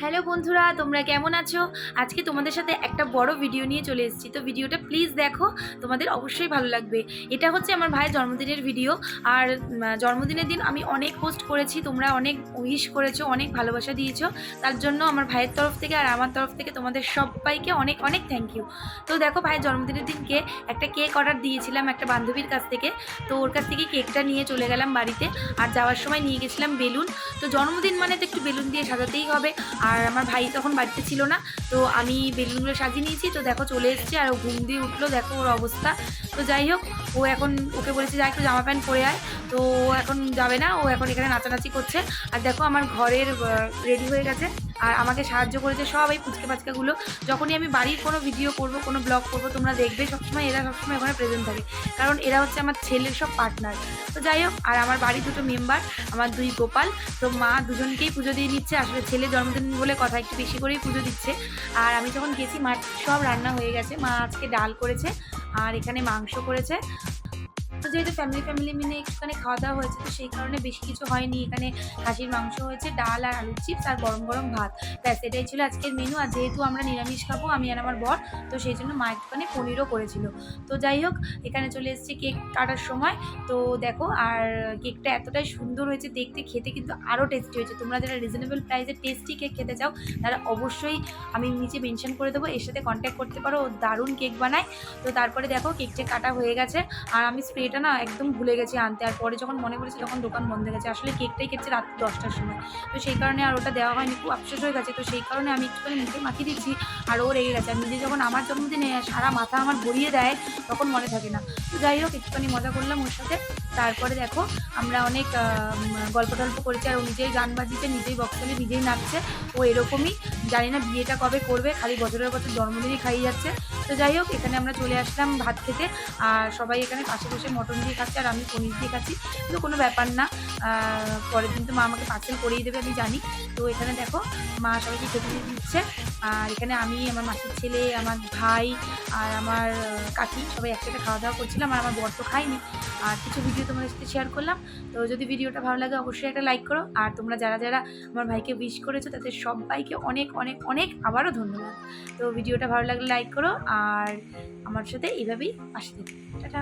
Hello বন্ধুরা, তোমরা কেমন আছো? আজকে তোমাদের সাথে একটা বড় ভিডিও নিয়ে চলে এসেছি। তো ভিডিওটা প্লিজ দেখো, তোমাদের অবশ্যই ভালো লাগবে। এটা হচ্ছে আমার ভাইয়ের জন্মদিনের ভিডিও আর জন্মদিনের দিন আমি অনেক পোস্ট করেছি, তোমরা অনেক উইশ করেছ, অনেক ভালোবাসা দিয়েছ। তার জন্য আমার ভাইয়ের তরফ থেকে আর আমার তরফ থেকে তোমাদের সবাইকে অনেক অনেক থ্যাংক ইউ তো দেখো, ভাইয়ের জন্মদিনের দিনকে একটা কেক অর্ডার দিয়েছিলাম একটা বান্ধবীর কাছ থেকে। তো ওর কাছ থেকে কেকটা নিয়ে চলে গেলাম বাড়িতে। আর যাওয়ার সময় নিয়ে গেছিলাম বেলুন। তো জন্মদিন মানে তো একটু বেলুন দিয়ে সাজাতেই হবে। আর আমার ভাই তখন বাড়িতে ছিল না, তো আমি বেলুনগুলো সাজিয়ে নিয়েছি, তো দেখো চলে এসেছে আর ঘুম দিয়ে উঠল, দেখো ওর অবস্থা। তো যাই হোক, ও এখন ওকে বলেছে, যা একটু জামা প্যান্ট পরে আয়। তো এখন যাবে না, ও এখন এখানে নাচানাচি করছে। আর দেখো আমার ঘরের রেডি হয়ে গেছে। আর আমাকে সাহায্য করেছে সব এই পুচকে পাচকাগুলো। যখনই আমি বাড়ির কোনো ভিডিও করব, কোনো ব্লগ করব, তোমরা দেখবে সবসময় এরা সবসময় ওখানে প্রেজেন্ট থাকে। কারণ এরা হচ্ছে আমার ছেলের সব পার্টনার তো যাই হোক, আর আমার বাড়ির দুটো মেম্বার আমার দুই গোপাল, তো মা দুজনকেই পুজো দিয়ে নিচ্ছে আসলে ছেলে জন্মদিন বলে কথা, একটু বেশি করেই পুজো দিচ্ছে। আর আমি যখন গেছি মাছ সব রান্না হয়ে গেছে। মা আজকে ডাল করেছে, আর এখানে মাংস করেছে। তো যেহেতু ফ্যামিলি ফ্যামিলি মিলে একটুখানি খাওয়া দাওয়া হয়েছে, তো সেই কারণে বেশি কিছু হয়নি। এখানে খাসির মাংস হয়েছে, ডাল আর আলুর চিপস আর গরম গরম ভাত। ব্যাস, এটাই ছিল আজকের মেনু আর যেহেতু আমরা নিরামিষ খাব, আমি আর আমার বর, তো সেই জন্য মা একটুখানি পনিরও করেছিল। তো যাই হোক, এখানে চলে এসেছি কেক কাটার সময়। তো দেখো, আর কেকটা এতটাই সুন্দর হয়েছে, দেখতে, খেতে কিন্তু আরও টেস্টি হয়েছে। তোমরা যারা রিজনেবল প্রাইসে টেস্টি কেক খেতে চাও, তারা অবশ্যই আমি নিচে মেনশন করে দেবো। এর সাথে কন্ট্যাক্ট করতে পারো দারুণ কেক বানায়। তো তারপরে দেখো কেকটা কাটা হয়ে গেছে। আর আমি স্প্রেটা না একদম ভুলে গেছি আনতে। আর পরে যখন মনে করেছি তখন দোকান বন্ধ গেছে। আসলে কেকটাই কেটেছে রাত দশটার সময়। তো সেই কারণে আর ওটা দেওয়া হয়নি, খুব আফসোস হয়ে গেছে। তো সেই কারণে আমি একটুখানি মুখে মাখিয়ে দিচ্ছি আর ও রেগে গেছে। আর নিজে যখন আমার জন্মদিনে সারা মাথা আমার ভরিয়ে দেয়, তখন মনে থাকে না। তো যাই হোক, একটুখানি মজা করলাম ওর সাথে। তারপরে দেখো, আমরা অনেক গল্প টল্প করেছি। আর ও নিজেই গান বাজিতে নিজেই বক্সালে নিজেই নাচছে। ও এরকমই, জানি না বিয়েটা কবে করবে, খালি বছরের বছর জন্মদিনই খাইয়ে যাচ্ছে। তো যাই হোক, এখানে আমরা চলে আসলাম ভাত খেতে। আর সবাই এখানে পাশে বসে মটন দিয়ে খাচ্ছে আর আমি পনির দিয়ে খাচ্ছি। কিন্তু কোনো ব্যাপার না পরের দিন তো মা আমাকে পার্সেল করেই দেবে, আমি জানি। তো এখানে দেখো, মা সবাইকে খেতে দিচ্ছে। আর এখানে আমি, আমার মাসির ছেলে, আমার ভাই আর আমার কাকি সবাই একসাথে খাওয়া দাওয়া করছিলাম আর আমার বর তো খাইনি আর কিছু ভিডিও তোমাদের সাথে শেয়ার করলাম। তো যদি ভিডিওটা ভালো লাগে, অবশ্যই একটা লাইক করো। আর তোমরা যারা যারা আমার ভাইকে উইশ করেছ, তাদের সবাইকে অনেক অনেক অনেক আবারও ধন্যবাদ। তো ভিডিওটা ভালো লাগলে লাইক করো। আর আমার সাথে এইভাবেই পাশে থেকো। টাটা।